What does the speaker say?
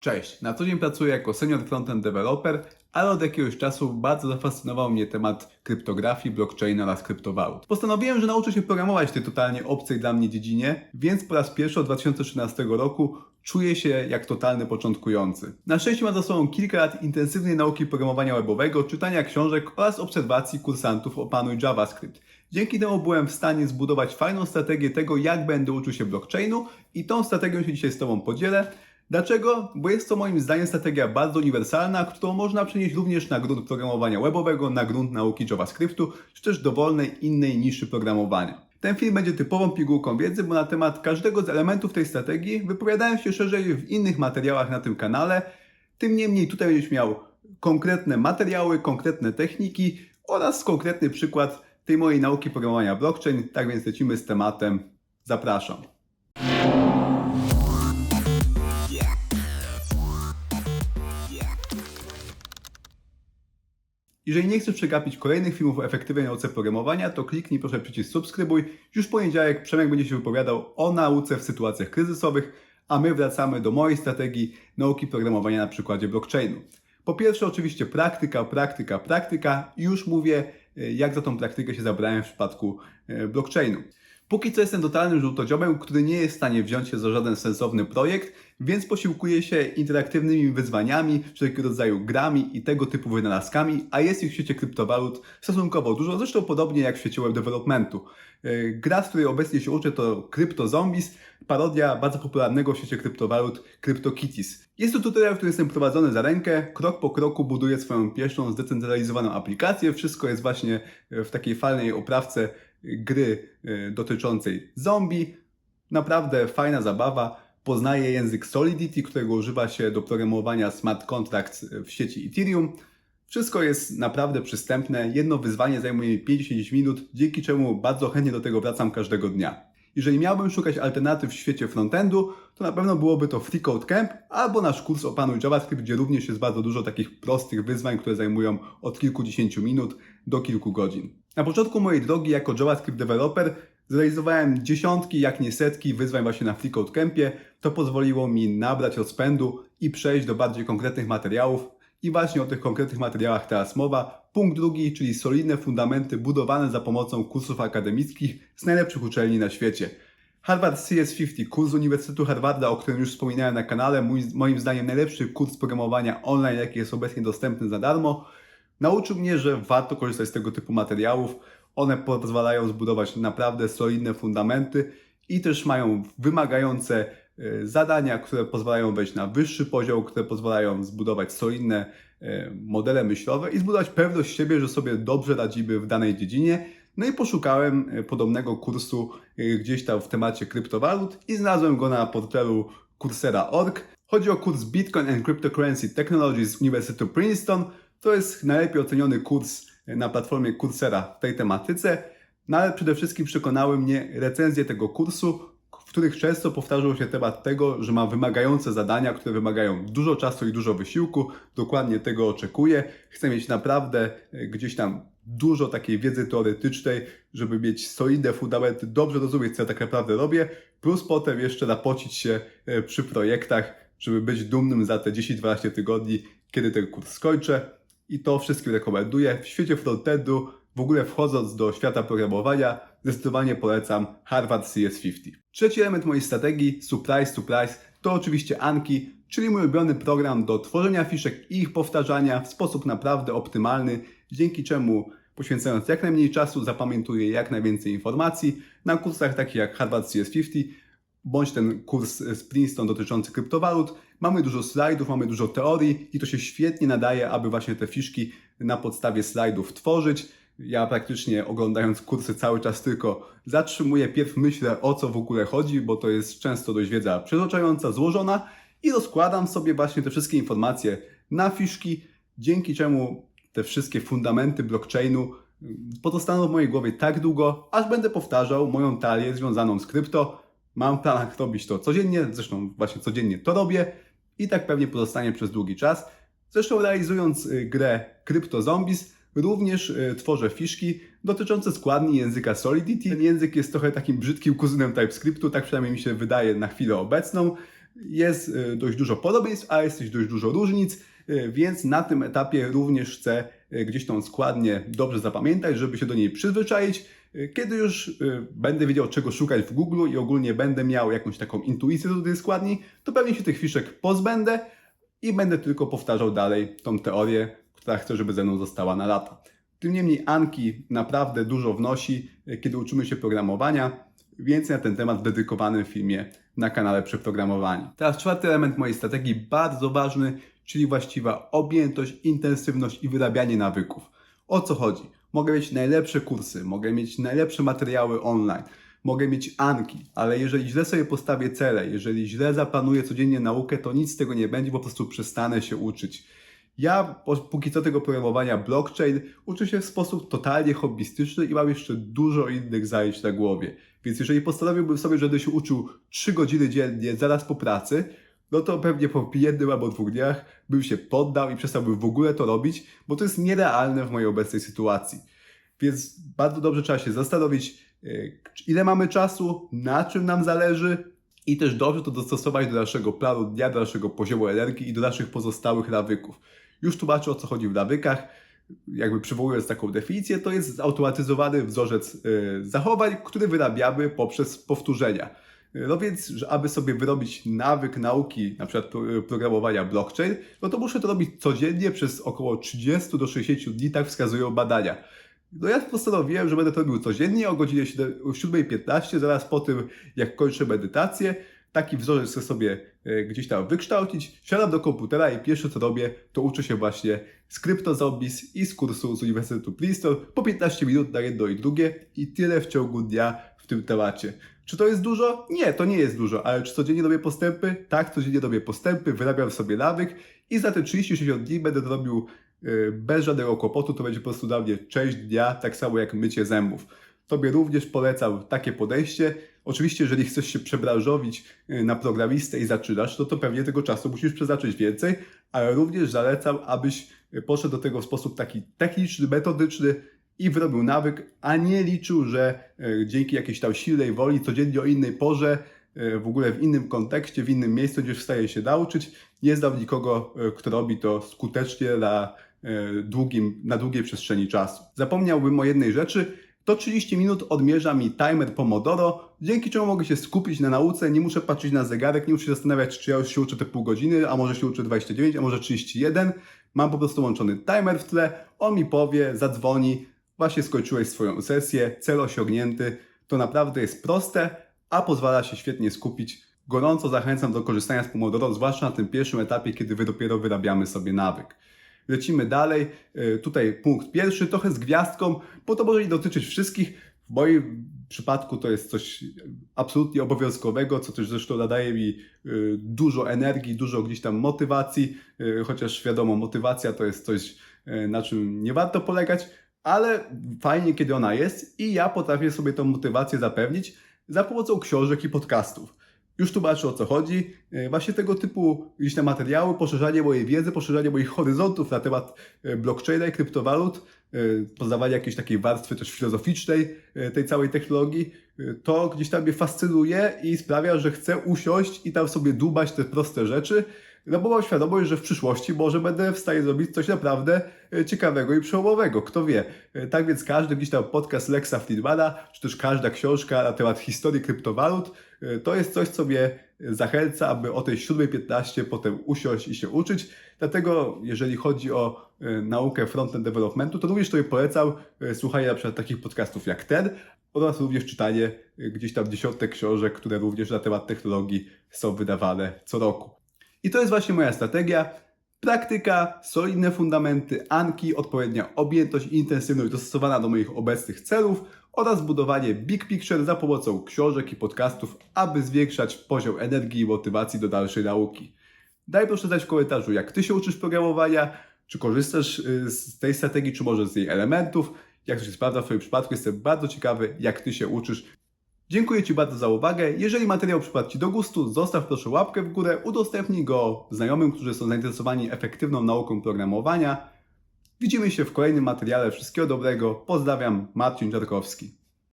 Cześć, na co dzień pracuję jako senior frontend developer, ale od jakiegoś czasu bardzo zafascynował mnie temat kryptografii, blockchaina oraz kryptowalut. Postanowiłem, że nauczę się programować w tej totalnie obcej dla mnie dziedzinie, więc po raz pierwszy od 2013 roku czuję się jak totalny początkujący. Na szczęście mam za sobą kilka lat intensywnej nauki programowania webowego, czytania książek oraz obserwacji kursantów Opanuj JavaScript. Dzięki temu byłem w stanie zbudować fajną strategię tego, jak będę uczył się blockchainu i tą strategią się dzisiaj z Tobą podzielę. Dlaczego? Bo jest to moim zdaniem strategia bardzo uniwersalna, którą można przenieść również na grunt programowania webowego, na grunt nauki JavaScriptu, czy też dowolnej innej niszy programowania. Ten film będzie typową pigułką wiedzy, bo na temat każdego z elementów tej strategii wypowiadałem się szerzej w innych materiałach na tym kanale. Tym niemniej tutaj będziesz miał konkretne materiały, konkretne techniki oraz konkretny przykład tej mojej nauki programowania blockchain. Tak więc lecimy z tematem. Zapraszam. Jeżeli nie chcesz przegapić kolejnych filmów o efektywnej nauce programowania, to kliknij proszę przycisk subskrybuj. Już w poniedziałek Przemek będzie się wypowiadał o nauce w sytuacjach kryzysowych, a my wracamy do mojej strategii nauki programowania na przykładzie blockchainu. Po pierwsze oczywiście praktyka, praktyka, praktyka już mówię, e, jak za tą praktykę się zabrałem w przypadku e, blockchainu. Póki co jestem totalnym żółtodziobem, który nie jest w stanie wziąć się za żaden sensowny projekt, więc posiłkuję się interaktywnymi wyzwaniami, wszelkiego rodzaju grami i tego typu wynalazkami, a jest ich w świecie kryptowalut stosunkowo dużo, zresztą podobnie jak w świecie web developmentu. Yy, Gra, z której obecnie się uczę to Crypto Zombies, parodia bardzo popularnego w świecie kryptowalut CryptoKitties. Jest to tutorial, w którym jestem prowadzony za rękę, krok po kroku buduję swoją pierwszą zdecentralizowaną aplikację, wszystko jest właśnie e, w takiej fajnej oprawce gry y, dotyczącej zombie. Naprawdę fajna zabawa. Poznaje język Solidity, którego używa się do programowania smart contracts w sieci Ethereum. Wszystko jest naprawdę przystępne. Jedno wyzwanie zajmuje mi 5-10 minut, dzięki czemu bardzo chętnie do tego wracam każdego dnia. Jeżeli miałbym szukać alternatyw w świecie frontendu, to na pewno byłoby to Free Code Camp albo nasz kurs Opanuj JavaScript, gdzie również jest bardzo dużo takich prostych wyzwań, które zajmują od kilkudziesięciu minut do kilku godzin. Na początku mojej drogi jako JavaScript developer zrealizowałem dziesiątki, jak nie setki wyzwań właśnie na Free Code Campie. To pozwoliło mi nabrać rozpędu i przejść do bardziej konkretnych materiałów. I właśnie o tych konkretnych materiałach teraz mowa. Punkt drugi, czyli solidne fundamenty budowane za pomocą kursów akademickich z najlepszych uczelni na świecie. Harvard CS50, kurs Uniwersytetu Harvarda, o którym już wspominałem na kanale, mój, moim zdaniem najlepszy kurs programowania online, jaki jest obecnie dostępny za darmo. Nauczył mnie, że warto korzystać z tego typu materiałów. One pozwalają zbudować naprawdę solidne fundamenty i też mają wymagające zadania, które pozwalają wejść na wyższy poziom, które pozwalają zbudować solidne e, modele myślowe i zbudować pewność siebie, że sobie dobrze radzimy w danej dziedzinie. No i poszukałem e, podobnego kursu gdzieś tam w temacie kryptowalut i znalazłem go na portalu Coursera.org. Chodzi o kurs Bitcoin and Cryptocurrency Technologies z Uniwersytetu Princeton. To jest najlepiej oceniony kurs na platformie Coursera w tej tematyce, no ale przede wszystkim przekonały mnie recenzje tego kursu, w których często powtarzał się temat tego, że ma wymagające zadania, które wymagają dużo czasu i dużo wysiłku. Dokładnie tego oczekuję. Chcę mieć naprawdę e, gdzieś tam dużo takiej wiedzy teoretycznej, żeby mieć solidne fundamenty, dobrze rozumieć, co ja tak naprawdę robię, plus potem jeszcze napocić się e, przy projektach, żeby być dumnym za te 10-12 tygodni, kiedy ten kurs skończę i to wszystkim rekomenduję. W świecie frontendu, w ogóle wchodząc do świata programowania, zdecydowanie polecam Harvard CS50. Trzeci element mojej strategii, surprise, surprise, to oczywiście Anki, czyli mój ulubiony program do tworzenia fiszek i ich powtarzania w sposób naprawdę optymalny, dzięki czemu poświęcając jak najmniej czasu zapamiętuję jak najwięcej informacji. Na kursach takich jak Harvard CS50 bądź ten kurs z Princeton dotyczący kryptowalut. Mamy dużo slajdów, mamy dużo teorii i to się świetnie nadaje, aby właśnie te fiszki na podstawie slajdów tworzyć. Ja praktycznie oglądając kursy cały czas tylko zatrzymuję, pierw myślę o co w ogóle chodzi, bo to jest często dość wiedza przyroczająca, złożona i rozkładam sobie właśnie te wszystkie informacje na fiszki, dzięki czemu te wszystkie fundamenty blockchainu pozostaną w mojej głowie tak długo, aż będę powtarzał moją talię związaną z krypto, Mam w planach robić to codziennie, zresztą właśnie codziennie to robię i tak pewnie pozostanie przez długi czas. Zresztą realizując y, grę Crypto Zombies, również y, tworzę fiszki dotyczące składni języka Solidity. Ten język jest trochę takim brzydkim kuzynem TypeScriptu, tak przynajmniej mi się wydaje na chwilę obecną. jest y, dość dużo podobieństw, a jest też dość dużo różnic, y, więc na tym etapie również chcę gdzieś tą składnię dobrze zapamiętać, żeby się do niej przyzwyczaić. Kiedy już będę wiedział, czego szukać w Google i ogólnie będę miał jakąś taką intuicję do tej składni, to pewnie się tych fiszek pozbędę i będę tylko powtarzał dalej tą teorię, która chcę, żeby ze mną została na lata. Tym niemniej Anki naprawdę dużo wnosi, y, kiedy uczymy się programowania. Więcej na ten temat w dedykowanym filmie na kanale Przeprogramowanie. Teraz czwarty element mojej strategii, bardzo ważny, czyli właściwa objętość, intensywność i wyrabianie nawyków. O co chodzi? Mogę mieć najlepsze kursy, mogę mieć najlepsze materiały online, mogę mieć Anki, ale jeżeli źle sobie postawię cele, jeżeli źle zaplanuję codziennie naukę, to nic z tego nie będzie, po prostu przestanę się uczyć. Ja póki co tego programowania blockchain uczę się w sposób totalnie hobbystyczny i mam jeszcze dużo innych zajęć na głowie. Więc jeżeli postanowiłbym sobie, że będę się uczył 3 godziny dziennie zaraz po pracy, no to pewnie po jednym albo dwóch dniach bym się poddał i przestałbym w ogóle to robić, bo to jest nierealne w mojej obecnej sytuacji. Więc bardzo dobrze trzeba się zastanowić, yy, ile mamy czasu, na czym nam zależy i też dobrze to dostosować do naszego planu dnia, do naszego poziomu energii i do naszych pozostałych nawyków. Już tłumaczę o co chodzi w nawykach. Jakby przywołując taką definicję, to jest zautomatyzowany wzorzec y, zachowań, który wyrabiamy poprzez powtórzenia. Y, No więc, aby sobie wyrobić nawyk nauki, na przykład pro- programowania blockchain, no to muszę to robić codziennie przez około 30 do 60 dni, tak wskazują badania. No ja postanowiłem, że będę to robił codziennie o godzinie 7 o 7.15, zaraz po tym, jak kończę medytację. Taki wzorzec chcę sobie e, gdzieś tam wykształcić. Siadam do komputera i pierwsze co robię, to uczę się właśnie z CryptoZombies i z kursu z Uniwersytetu Princeton po 15 minut na jedno i drugie i tyle w ciągu dnia w tym temacie. Czy to jest dużo? Nie, to nie jest dużo, ale czy codziennie robię postępy? Tak, codziennie robię postępy, wyrabiam sobie nawyk i za te 30-60 dni będę to robił e, bez żadnego kłopotu, to będzie po prostu dla mnie część dnia, tak samo jak mycie zębów. Tobie również polecam takie podejście. Oczywiście, jeżeli chcesz się przebranżowić y, na programistę i zaczynasz, to to pewnie tego czasu musisz przeznaczyć więcej, ale również zalecam, abyś y, poszedł do tego w sposób taki techniczny, metodyczny i wyrobił nawyk, a nie liczył, że y, dzięki jakiejś tam silnej woli codziennie o innej porze, w ogóle w innym kontekście, w innym miejscu będziesz w stanie się nauczyć. Nie znam nikogo, kto robi to skutecznie na, długim, na długiej przestrzeni czasu. Zapomniałbym o jednej rzeczy, to 30 minut odmierza mi timer Pomodoro, dzięki czemu mogę się skupić na nauce, nie muszę patrzeć na zegarek, nie muszę się zastanawiać, czy ja już się uczę te pół godziny, a może się uczę 29, a może 31. Mam po prostu łączony timer w tle, on mi powie, zadzwoni, właśnie skończyłeś swoją sesję, cel osiągnięty. To naprawdę jest proste, a pozwala się świetnie skupić. Gorąco zachęcam do korzystania z Pomodoro, zwłaszcza na tym pierwszym etapie, kiedy wy dopiero wyrabiamy sobie nawyk. Lecimy dalej. Y, Tutaj punkt pierwszy, trochę z gwiazdką, bo to może nie dotyczyć wszystkich. W moim przypadku to jest coś absolutnie obowiązkowego, co też zresztą nadaje mi y, dużo energii, dużo gdzieś tam motywacji, y, chociaż wiadomo, motywacja to jest coś, na czym nie warto polegać, ale fajnie, kiedy ona jest i ja potrafię sobie tą motywację zapewnić za pomocą książek i podcastów. Już tłumaczę o co chodzi. E, Właśnie tego typu gdzieś materiały, poszerzanie mojej wiedzy, poszerzanie moich horyzontów na temat e, blockchaina i kryptowalut, e, poznawanie jakiejś takiej warstwy też filozoficznej tej całej technologii, to gdzieś tam mnie fascynuje i sprawia, że chcę usiąść i tam sobie dubać te proste rzeczy, no bo mam świadomość, że w przyszłości może będę w stanie zrobić coś naprawdę ciekawego i przełomowego. Kto wie. Tak więc każdy gdzieś tam podcast Lexa Friedmana, czy też każda książka na temat historii kryptowalut, to jest coś, co mnie zachęca, aby o tej 7.15 potem usiąść i się uczyć. Dlatego, jeżeli chodzi o e, naukę frontend developmentu, to również sobie polecam e, słuchanie na przykład takich podcastów jak ten oraz również czytanie e, gdzieś tam dziesiątek książek, które również na temat technologii są wydawane co roku. I to jest właśnie moja strategia. Praktyka, solidne fundamenty, anki, odpowiednia objętość intensywność dostosowana do moich obecnych celów oraz budowanie big picture za pomocą książek i podcastów, aby zwiększać poziom energii i motywacji do dalszej nauki. Daj proszę znać w komentarzu, jak Ty się uczysz programowania, czy korzystasz y, z tej strategii, czy może z jej elementów, jak to się sprawdza w Twoim przypadku. Jestem bardzo ciekawy, jak Ty się uczysz. Dziękuję Ci bardzo za uwagę. Jeżeli materiał przypadł Ci do gustu, zostaw proszę łapkę w górę, udostępnij go znajomym, którzy są zainteresowani efektywną nauką programowania. Widzimy się w kolejnym materiale. Wszystkiego dobrego. Pozdrawiam, Marcin Czarkowski.